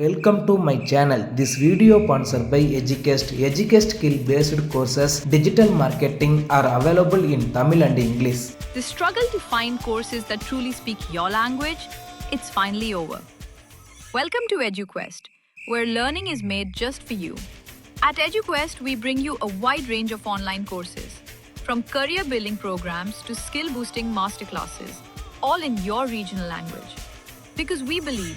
Welcome to my channel. This video sponsored by Educast. Educast skill based courses, digital marketing are available in Tamil and English. The struggle to find courses that truly speak your language, it's finally over. Welcome to EduQuest, where learning is made just for you. At EduQuest, we bring you a wide range of online courses, from career building programs to skill boosting masterclasses, all in your regional language. Because we believe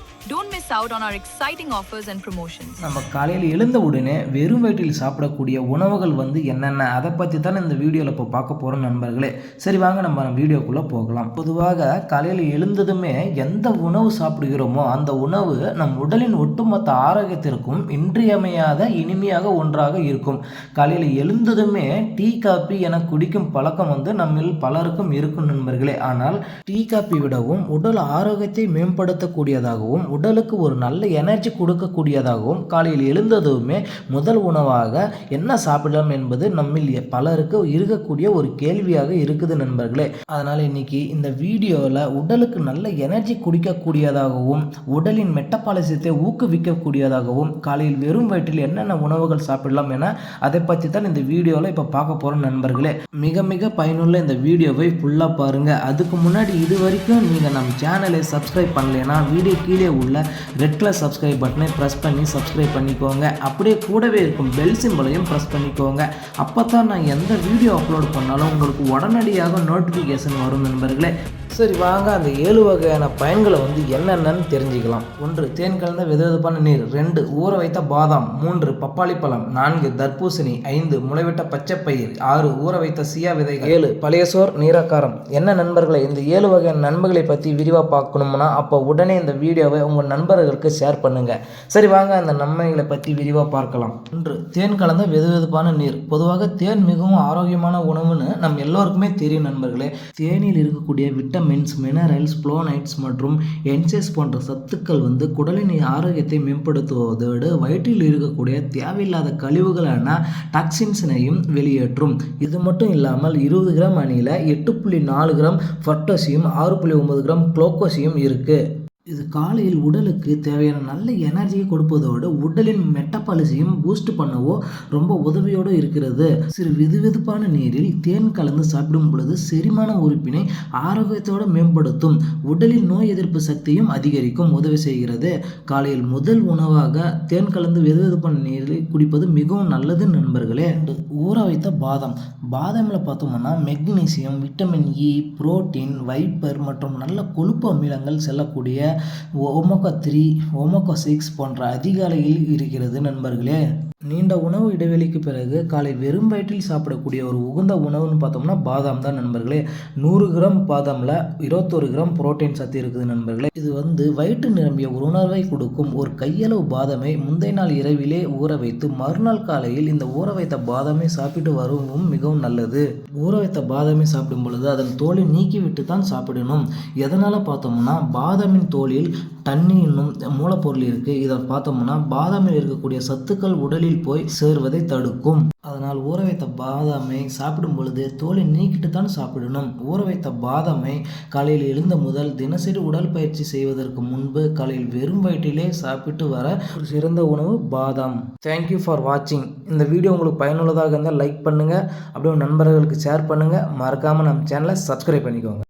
don't miss out on our exciting offers and promotions நம்ம காலையில் எழுந்த உடனே வெறும் வயிற்றில் சாப்பிடக்கூடிய உணவுகள் வந்து என்னென்ன? அதை பற்றி தான் இந்த வீடியோவில் இப்போ பார்க்க போகிறோம் நண்பர்களே. சரி வாங்க நம்ம வீடியோக்குள்ளே போகலாம். பொதுவாக காலையில் எழுந்ததுமே எந்த உணவு சாப்பிடுகிறோமோ அந்த உணவு நம் உடலின் ஒட்டுமொத்த ஆரோக்கியத்திற்கும் இன்றியமையாத இனிமையாக ஒன்றாக இருக்கும். காலையில் எழுந்ததுமே டீ காபி என குடிக்கும் பழக்கம் வந்து நம்மில் பலருக்கும் இருக்கும் நண்பர்களே. ஆனால் டீ காபி விடவும் உடல் ஆரோக்கியத்தை மேம்படுத்தக்கூடியதாகவும் உடலுக்கு ஒரு நல்ல எனர்ஜி கொடுக்கக்கூடியதாகவும் காலையில் எழுந்ததுமே முதல் உணவாக என்ன சாப்பிடலாம் என்பது நம்மில் பலருக்கு இருக்கக்கூடிய ஒரு கேள்வியாக இருக்குது நண்பர்களே. அதனால் இன்னைக்கு இந்த வீடியோவில் உடலுக்கு நல்ல எனர்ஜி குடிக்கக்கூடியதாகவும் உடலின் மெட்டபாலிசத்தை ஊக்குவிக்கக்கூடியதாகவும் காலையில் வெறும் வயிற்றில் என்னென்ன உணவுகள் சாப்பிடலாம் என அதை பற்றி தான் இந்த வீடியோவில் இப்போ பார்க்க போகிறோம் நண்பர்களே. மிக மிக பயனுள்ள இந்த வீடியோவை ஃபுல்லாக பாருங்கள் அதுக்கு முன்னாடி இது வரைக்கும் நீங்கள் நம்ம சேனலை சப்ஸ்கிரைப் பண்ணலைன்னா வீடியோ கீழே உள்ள ரெட் கலர் சப்ஸ்கிரைப் பட்டனை ப்ரெஸ் பண்ணி சப்ஸ்கிரைப் பண்ணிக்கோங்க. அப்படியே கூடவே இருக்கும் பெல் சிம்பிளையும் ப்ரெஸ் பண்ணிக்கோங்க. அப்போ தான் நான் எந்த வீடியோ அப்லோட் பண்ணாலும் உங்களுக்கு உடனடியாக நோட்டிஃபிகேஷன் வரும் நண்பர்களே. சரி வாங்க. அந்த ஏழு வகையான பயன்களை வந்து என்னென்னு தெரிஞ்சுக்கலாம். ஒன்று தேன் கலந்த வெதுவெதுப்பான நீர். ரெண்டு ஊற வைத்த பாதாம். மூன்று பப்பாளி பழம். நான்கு தர்பூசணி. ஐந்து முளைவிட்ட பச்சைப்பயிர் ஆறு ஊற வைத்த சியா விதைகள். ஏழு பழையசோர் நீராக்காரம். என்ன நண்பர்களை இந்த ஏழு வகையான நண்பர்களை பற்றி விரிவாக பார்க்கணும்னா அப்போ உடனே இந்த வீடியோவை உங்கள் நண்பர்களுக்கு ஷேர் பண்ணுங்க. சரி வாங்க. அந்த நன்மைகளை பற்றி விரிவாக பார்க்கலாம். ஒன்று தேன் கலந்த வெதுவெதுப்பான நீர். பொதுவாக தேன் மிகவும் ஆரோக்கியமான உணவுன்னு நம்ம எல்லோருக்குமே தெரியும் நண்பர்களே. தேனில் இருக்கக்கூடிய வைட்டமின்ஸ் மினரல்ஸ் ப்ளோனைட்ஸ் மற்றும் என்சைஸ் போன்ற சத்துக்கள் வந்து குடலின் ஆரோக்கியத்தை மேம்படுத்துவதோடு வயிற்றில் இருக்கக்கூடிய தேவையில்லாத கழிவுகளான டாக்ஸின்ஸினையும் வெளியேற்றும். இது மட்டும் இல்லாமல் இருபது கிராம் அணியில் எட்டு புள்ளி நாலு கிராம் ஃபர்டோசியும் ஆறு புள்ளி ஒன்பது கிராம் குளோக்கோசியும் இருக்குது இது காலையில் உடலுக்கு தேவையான நல்ல எனர்ஜியை கொடுப்பதோடு உடலின் மெட்டபாலிசியும் பூஸ்ட் பண்ணவோ ரொம்ப உதவியோடு இருக்கிறது. சிறு விதுவிதுப்பான நீரில் தேன் கலந்து சாப்பிடும் பொழுது செரிமான உறுப்பினை ஆரோக்கியத்தோடு மேம்படுத்தும் உடலின் நோய் எதிர்ப்பு சக்தியும் அதிகரிக்கும் உதவி செய்கிறது. காலையில் முதல் உணவாக தேன் கலந்து வெதுவெதுப்பான நீரில் குடிப்பது மிகவும் நல்லது நண்பர்களே. ஊற வைத்த பாதாம். பாதாமில் பார்த்தோம்னா magnesium vitamin E protein fibre மற்றும் நல்ல கொழுப்பு அமிலங்கள் செல்லக்கூடிய ஒமோகா த்ரீ ஒமோகா சிக்ஸ் போன்ற அதிகாலையில் இருக்கிறது நண்பர்களே. நீண்ட உணவு இடைவெளிக்கு பிறகு காலை வெறும் வயிற்றில் சாப்பிடக்கூடிய ஒரு உகந்த உணவுன்னு பார்த்தோம்னா பாதாம் தான் நண்பர்களே. நூறு கிராம் பாதாமில் இருபத்தொரு கிராம் புரோட்டீன் சத்து இருக்குது நண்பர்களே. இது வந்து வயிற்று நிரம்பிய ஒரு உணர்வை கொடுக்கும் ஒரு கையளவு பாதாமை முந்தைய நாள் இரவிலே ஊற வைத்து மறுநாள் காலையில் இந்த ஊற வைத்த பாதாமை சாப்பிட்டு வரவும் மிகவும் நல்லது. ஊற வைத்த பாதாமை சாப்பிடும் பொழுது அதன் தோலை நீக்கிவிட்டு தான் சாப்பிடணும். எதனால் பார்த்தோம்னா பாதாமின் தோலில் தண்ணி இன்னும் மூலப்பொருள் இருக்குது இதை பார்த்தோம்னா பாதாமில் இருக்கக்கூடிய சத்துக்கள் உடலில் போய் சேர்வதை தடுக்கும். அதனால் ஊற வைத்த பாதாமை சாப்பிடும் பொழுது தோலை நீக்கிட்டு தான் சாப்பிடணும். ஊற வைத்த பாதாமை காலையில் எழுந்த முதல் தினசரி உடற்பயிற்சி செய்வதற்கு முன்பு காலையில் வெறும் வயிற்றிலே சாப்பிட்டு வர ஒரு சிறந்த உணவு பாதாம். தேங்க்யூ ஃபார் வாட்சிங் இந்த வீடியோ உங்களுக்கு பயனுள்ளதாக இருந்தால் லைக் பண்ணுங்கள் அப்படியே நண்பர்களுக்கு ஷேர் பண்ணுங்கள் மறக்காமல் நம்ம சேனலை சப்ஸ்கிரைப் பண்ணிக்கோங்க.